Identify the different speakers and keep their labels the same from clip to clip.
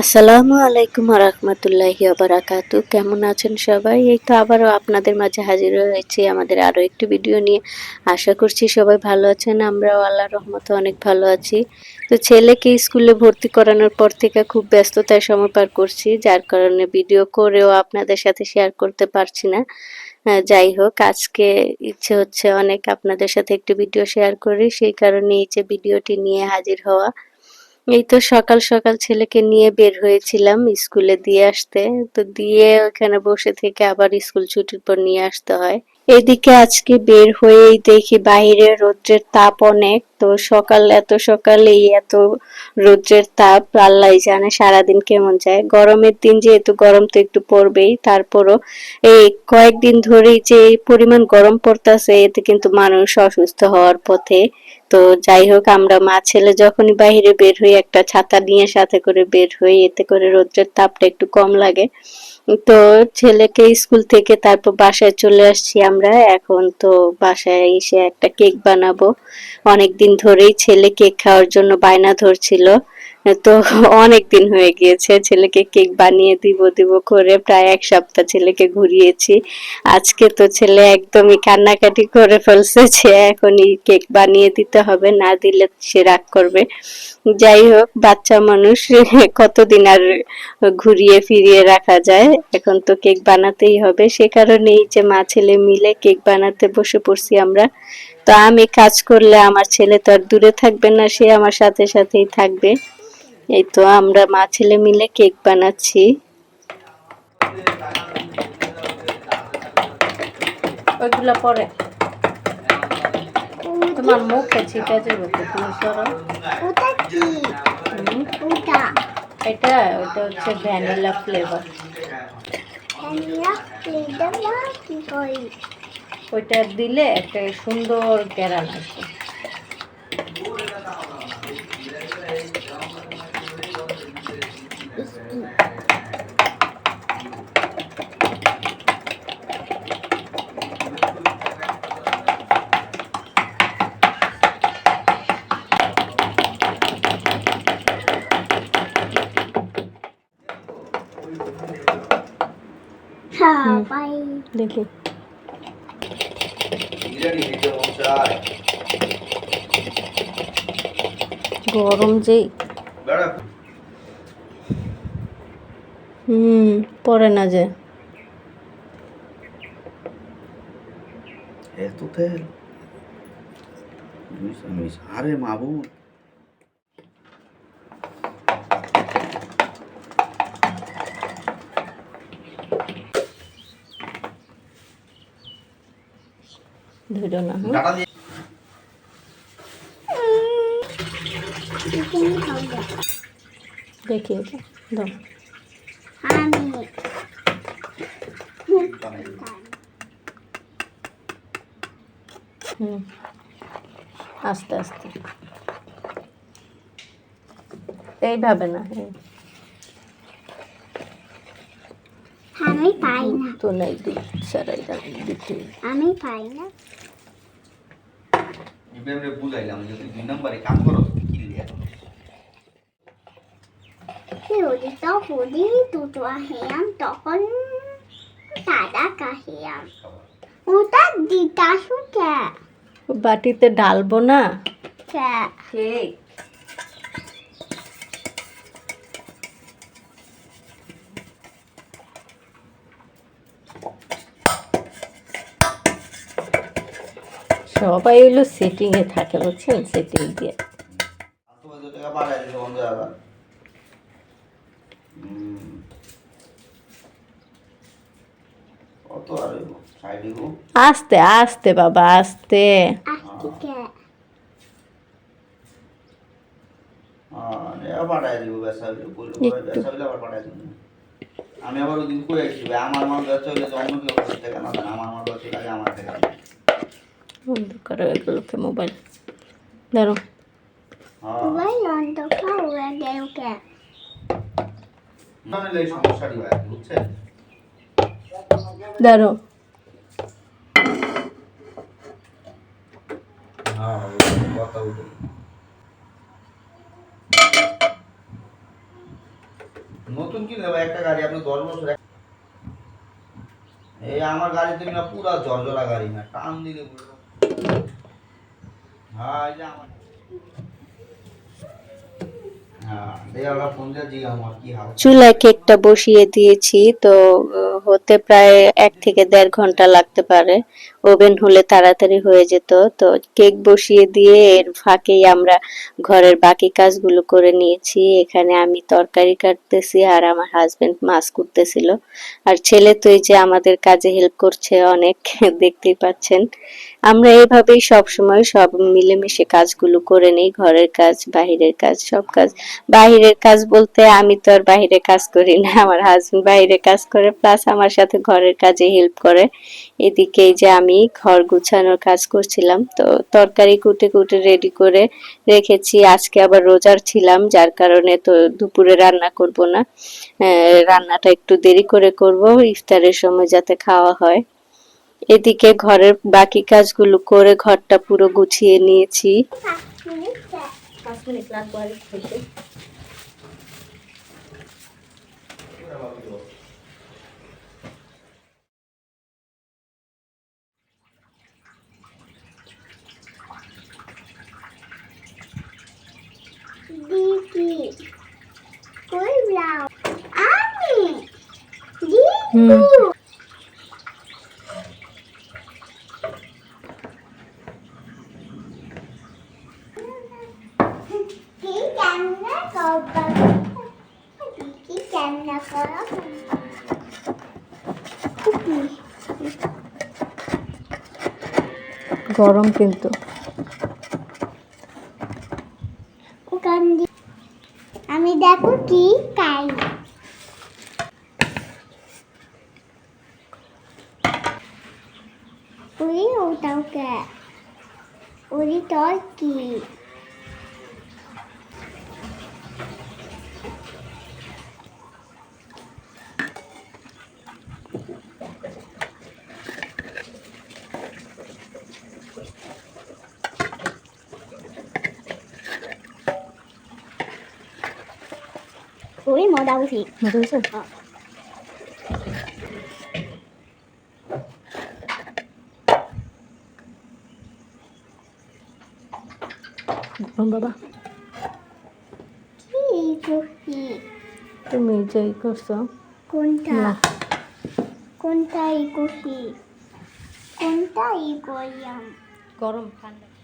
Speaker 1: আসসালামু আলাইকুম রহমতুল্লাহি বারাকাতু কেমন আছেন সবাই? এই তো আবারও আপনাদের মাঝে হাজির হয়েছি আমাদের আরও একটি ভিডিও নিয়ে। আশা করছি সবাই ভালো আছেন, আমরাও আল্লাহ রহমতে অনেক ভালো আছি। তো ছেলেকে স্কুলে ভর্তি করানোর পর থেকে খুব ব্যস্ততায় সময় পার করছি, যার কারণে ভিডিও করেও আপনাদের সাথে শেয়ার করতে পারছি না। যাই হোক, আজকে ইচ্ছে হচ্ছে অনেক আপনাদের সাথে একটি ভিডিও শেয়ার করি, সেই কারণে এই যে ভিডিওটি নিয়ে হাজির হওয়া। এই তো সকাল সকাল ছেলেকে নিয়ে বের হয়েছিলাম স্কুলে দিয়ে আসতে। তো দিয়ে ওখানে বসে থেকে আবার স্কুল ছুটির পর নিয়ে আসতে হয়। এদিকে আজকে বের হয়েই দেখি বাইরে রৌদ্রের তাপ অনেক। তো সকাল, এত সকালেই এত রৌদ্রের তাপ আল্লাহ জানে সারাদিন কেমন যায়। গরমের দিন যেহেতু গরম তো একটু পড়বেই, তারপরও এই কয়েকদিন ধরেই যে পরিমাণ গরম পড়তেছে, এতে কিন্তু মানুষ অসুস্থ হওয়ার পথে। তো যাই হোক, আমরা মা ছেলে যখনই বাইরে বের হই, একটা ছাতা নিয়ে সাথে করে বের হই, এতে করে রৌদ্রের তাপটা একটু কম লাগে। তো ছেলেকে স্কুল থেকে তারপর বাসায় চলে আসছি আমরা। এখন তো বাসায় এসে একটা কেক বানাবো। অনেক দিন ধরেই ছেলে কেক খাওয়ার জন্য বায়না ধরছিল। তো অনেক দিন হয়ে গিয়েছে, ছেলেকে কেক বানিয়ে দিব দিব করে প্রায় এক সপ্তাহ ছেলেকে ঘুরিয়েছি। আজকে তো ছেলে একদমই কান্নাকাটি করে ফেলছে যে এখনই কেক বানিয়ে দিতে হবে, না দিলে সে রাগ করবে। যাই হোক, বাচ্চা মানুষ, কতদিন আর ঘুরিয়ে ফিরিয়ে রাখা যায়? এখন তো কেক বানাতেই হবে। সে কারণে এই যে মা ছেলে মিলে কেক বানাতে বসে পড়ছি আমরা। তো আমি কাজ করলে আমার ছেলে তো আর দূরে থাকবে না, সে আমার সাথে সাথেই থাকবে। এই তো আমরা মা ছেলে মিলে কেক বানাচ্ছি। ওইগুলো পরে। তোমার মুখে ছিটা যাবে তো তুমি সরো।
Speaker 2: ওটা কি?
Speaker 1: হুম,
Speaker 2: ওটা।
Speaker 1: এটা ওটা হচ্ছে ভ্যানিলা ফ্লেভার। ওইটা দিলে একটা সুন্দর কেরান আসবে। দেখি। গরম
Speaker 3: বেড়া
Speaker 1: হুম পরে না যে।
Speaker 3: এত তেল। আরে মাবুদ।
Speaker 1: ধরো না দেখি দাও। হুম আস্তে আস্তে। এইভাবে না এই
Speaker 2: আমি পাই না।
Speaker 1: তো নাই দুধ সারাই দিতে।
Speaker 2: আমি পাই না।
Speaker 3: ইব্রাহিমরে বুঝাইলাম যে তুই দুই নম্বরে কাম করো কি লিয়া
Speaker 2: যদি তো বলি দুটো হেয়াম তখন দাদা কাহিয়াম। ওটা দিতা শুকে
Speaker 1: বাটিতে ঢালবো না?
Speaker 2: কে?
Speaker 1: সবাই হলো সেটিং এ থাকে বুঝছেন? সেটিং দিয়ে। আস্তে আস্তে বাবা আস্তে।
Speaker 3: আমি আবার ওদিন আসছি আমার অন্য কেউ থেকে না। আমার মাল বেচা আমার থেকে
Speaker 1: মোবাইল ধরো
Speaker 3: হ্যাঁ
Speaker 2: অন্ধকার উড়ে গেল কে
Speaker 3: হয় কি, বুঝছেন
Speaker 1: ধরো
Speaker 3: হ্যাঁ কথা বলুন নতুন কিনে দেবো? একটা গাড়ি আপনি দশ বছর এই আমার গাড়ি তুমি না পুরা জর্জরা গাড়ি না টান দিলে পুরো হ্যাঁ এই যে আমার হ্যাঁ দেখে আমরা ফোন দিয়ে জিজ্ঞাসা আমার কি হাল
Speaker 1: চুলায় কেকটা বসিয়ে দিয়েছি তো হতে প্রায় এক থেকে দেড় ঘণ্টা লাগতে পারে। ওভেন হলে তাড়াতাড়ি হয়ে যেত। তো কেক বসিয়ে দিয়ে এর ফাঁকেই আমরা ঘরের বাকি কাজগুলো করে নিয়েছি। এখানে আমি তরকারি কাটতেছি আর আমার হাজবেন্ড মাছ কুটতেছিল। আর ছেলে তো এই যে আমাদের কাজে হেল্প করছে অনেক, দেখতেই পাচ্ছেন। আমরা এইভাবেই সব সময় সব মিলেমিশে কাজগুলো করে নেই। ঘরের কাজ, বাহিরের কাজ, সব কাজ। বাহিরের কাজ বলতে আমি তো আর বাহিরে কাজ করি না। আমার হাজবেন্ড বাইরে কাজ করে প্লাস আমার সাথে ঘরের কাজে হেল্প করে। এদিকে যে আমি ঘর গুছানোর কাজ করছিলাম। তো তরকারি কুটে কুটে রেডি করে রেখেছি। আজকে আবার রোজার ছিলাম, যার কারণে তো দুপুরে রান্না করব না। রান্নাটা একটু দেরি করে করব, ইফতারের সময় যাতে খাওয়া হয়। এদিকে ঘরের বাকি কাজগুলো করে ঘরটা পুরো গুছিয়ে নিয়েছি
Speaker 2: পাঁচ মিনিট চা-
Speaker 1: পাঁচ মিনিট লাগবে আর খেতে
Speaker 2: দিদি কই যাও আমি
Speaker 1: হুম।
Speaker 2: দিদু কি কেমনে করবা কি কেমনে করো
Speaker 1: গরম কিন্তু।
Speaker 2: আমি দেখো কি খাই। ওই ওটাও কে ওই তোর কি? ওই মজা উঠি
Speaker 1: বাবা
Speaker 2: কি কফি
Speaker 1: তুমি যেই করছ
Speaker 2: কোনটা
Speaker 1: না।
Speaker 2: কোনটা এই কফি কোনটা এই করলাম
Speaker 1: গরম ঠান্ডা হ্যাঁ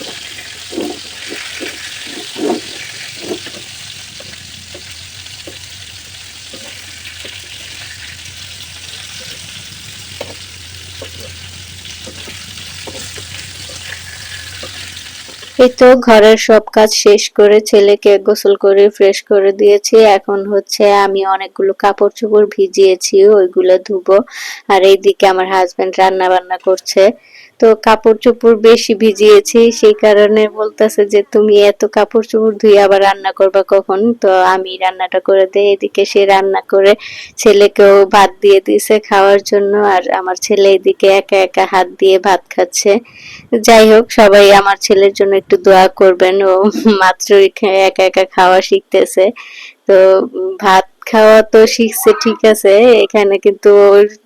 Speaker 4: you এই
Speaker 1: তো ঘরের সব কাজ শেষ করে ছেলেকে গোসল করে ফ্রেশ করে দিয়েছি। এখন হচ্ছে আমি অনেকগুলো কাপড় চোপড় ভিজিয়েছি, ওইগুলো ধুবো। আর এইদিকে আমার হাজবেন্ড রান্না বান্না করছে। তো কাপড় চোপড় বেশি ভিজিয়েছি, সেই কারণে বলতেছে যে, তুমি এত কাপড় চোপড় ধুয়ে আবার রান্না করবা কখন? তো আমি রান্নাটা করে দেই। এদিকে সে রান্না করে ছেলেকেও ভাত দিয়ে দিয়েছে খাওয়ার জন্য। আর আমার ছেলে এদিকে একা একা হাত দিয়ে ভাত খাচ্ছে। যাই হোক, সবাই আমার ছেলের জন্য একটু দোয়া করবেন। ও মাত্র একা একা খাওয়া শিখতেছে। তো ভাত খাওয়া তো শিখছে, ঠিক আছে। এখানে কিন্তু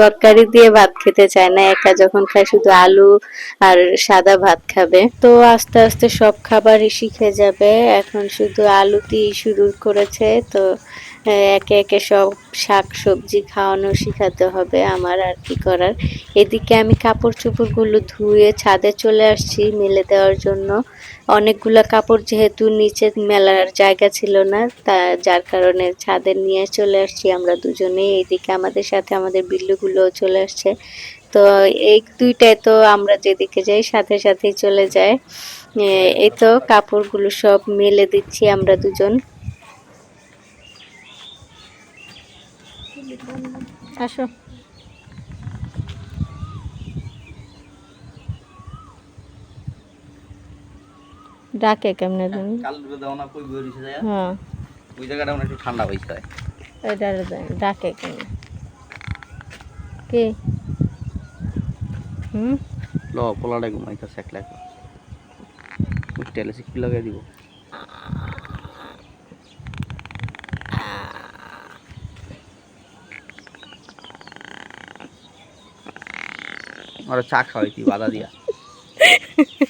Speaker 1: তরকারি দিয়ে ভাত খেতে চায় না। একা যখন খায় শুধু আলু আর সাদা ভাত খাবে। তো আস্তে আস্তে সব খাবারই শিখে যাবে। এখন শুধু আলু দিয়ে শুরু করেছে। তো একে একে সব শাক সবজি খাওয়ানো শিখাতে হবে আমার আর কি করার। এদিকে আমি কাপড় চোপড়গুলো ধুয়ে ছাদে চলে আসছি মেলে দেওয়ার জন্য। অনেকগুলো কাপড় যেহেতু নিচে মেলার জায়গা ছিল না, তা যার কারণে ছাদের নিয়ে চলে আসছি আমরা দুজনেই। এইদিকে আমাদের সাথে আমাদের বিল্লুগুলোও চলে আসছে। তো এই দুইটায় তো আমরা যেদিকে যাই সাথে সাথেই চলে যায়। এই তো কাপড়গুলো সব মেলে দিচ্ছি আমরা দুজন। আসো। ডাকে কেমনে জানি।
Speaker 3: কাল দুটো দাও না কই বই রইছে যায়
Speaker 1: হ্যাঁ।
Speaker 3: ওই জায়গাটা একটু ঠান্ডা হইছে হয়
Speaker 1: এটা ডাকে কেমনে। কে? হুম?
Speaker 3: ল পোলাটা ঘুমাইতেছে একলা একলা। ওই তেলে কি লাগাই দিব। চা খাওয়াইতি বাধা দিয়া?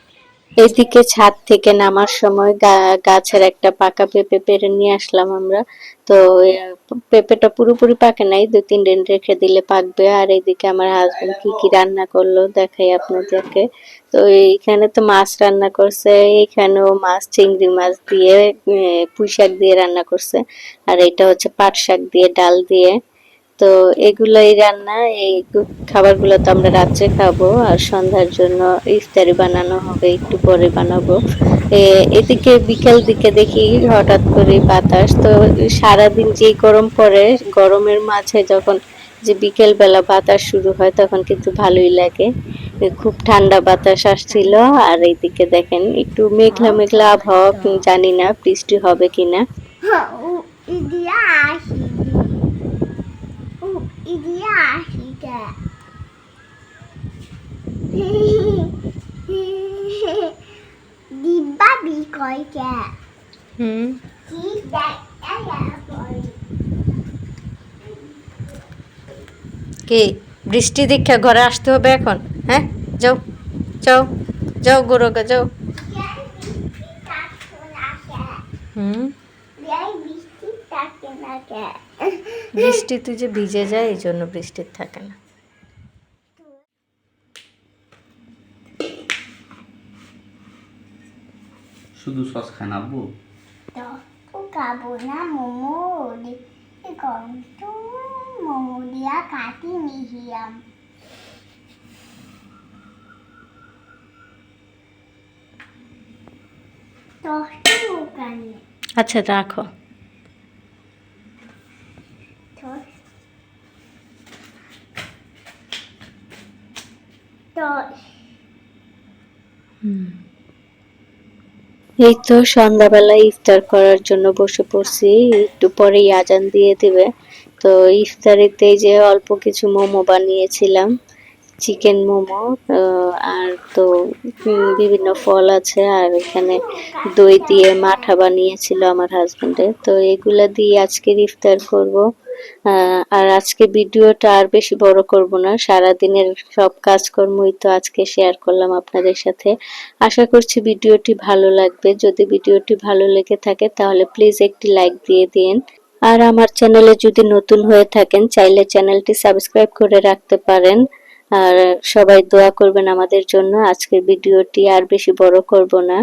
Speaker 1: এইদিকে ছাদ থেকে নামার সময় গাছের একটা পাকা পেঁপে পেরে নিয়ে আসলাম আমরা। তো পেঁপেটা পুরোপুরি পাকে নাই, দু, তিন দিন রেখে দিলে পাকবে। আর এইদিকে আমার হাজবেন্ড কি কি রান্না করল দেখাই আপনাদেরকে। তো, এইখানে তো মাছ রান্না করছে, এইখানেও মাছ, চিংড়ি মাছ দিয়ে পুঁই শাক দিয়ে রান্না করছে। আর এটা হচ্ছে পাট শাক দিয়ে, ডাল দিয়ে। তো এগুলাই রান্না, এই খাবারগুলো তো আমরা রাত্রে খাব আর সন্ধ্যার জন্য ইফতারি বানানো হবে, একটু পরে বানাবো। এদিকে বিকেল দিকে দেখি হঠাৎ করে বাতাস, তো সারাদিন যে গরম পড়ে, গরমের মাঝে যখন যে বিকেল বেলা বাতাস শুরু হয়, তখন কিন্তু ভালোই লাগে। খুব ঠান্ডা বাতাস আসছিল, আর এইদিকে দেখেন একটু মেঘলা মেঘলা আবহাওয়া, জানি না বৃষ্টি হবে কিনা।
Speaker 2: ইদিয়া আসি ও ইদিয়া আসি কে ডিব্বা বিকয় কে
Speaker 1: হুম
Speaker 2: কি দেখ
Speaker 1: কি বৃষ্টি দীক্ষা ঘরে আসতে হবে এখন? হ্যাঁ? যাও যাও যাও গোরগা যাও। হুম
Speaker 2: বৃষ্টি থাকে না কে
Speaker 1: বৃষ্টিতে যে ভিজে যায় এই জন্য বৃষ্টির থাকে না।
Speaker 3: শুধু সস খায় না আব্বু?
Speaker 2: তো ও খাব না মোমো মোমো দিয়া কাটি মিহিয়াম দশটা
Speaker 1: আচ্ছা রাখো
Speaker 2: দশ
Speaker 1: এই তো সন্ধ্যাবেলা ইফতার করার জন্য বসে পড়ছি। একটু পরেই আজান দিয়ে দিবে। তো ইফতারিতে যে অল্প কিছু মোমো বানিয়েছিলাম চিকেন মোমো আর তো বিভিন্ন ফল আছে, আর এখানে দই দিয়ে মাঠা বানিয়েছিল আমার হাজবেন্ডে তো এগুলা দিয়ে আজকের ইফতার করব। আর আজকে ভিডিওটা আর বেশি বড় করব না। সারা দিনের সব কাজকর্মই তো আজকে শেয়ার করলাম আপনাদের সাথে। আশা করছি ভিডিওটি ভালো লাগবে। যদি ভিডিওটি ভালো লেগে থাকে, তাহলে প্লিজ একটি লাইক দিয়ে দিন। আর আমার চ্যানেলে যদি নতুন হয়ে থাকেন, চাইলে চ্যানেলটি সাবস্ক্রাইব করে রাখতে পারেন। আর সবাই দোয়া করবেন আমাদের জন্য। আজকের ভিডিওটি আর বেশি বড় করব না।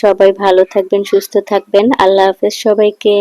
Speaker 1: সবাই ভালো থাকবেন, সুস্থ থাকবেন। আল্লাহ হাফেজ সবাইকে।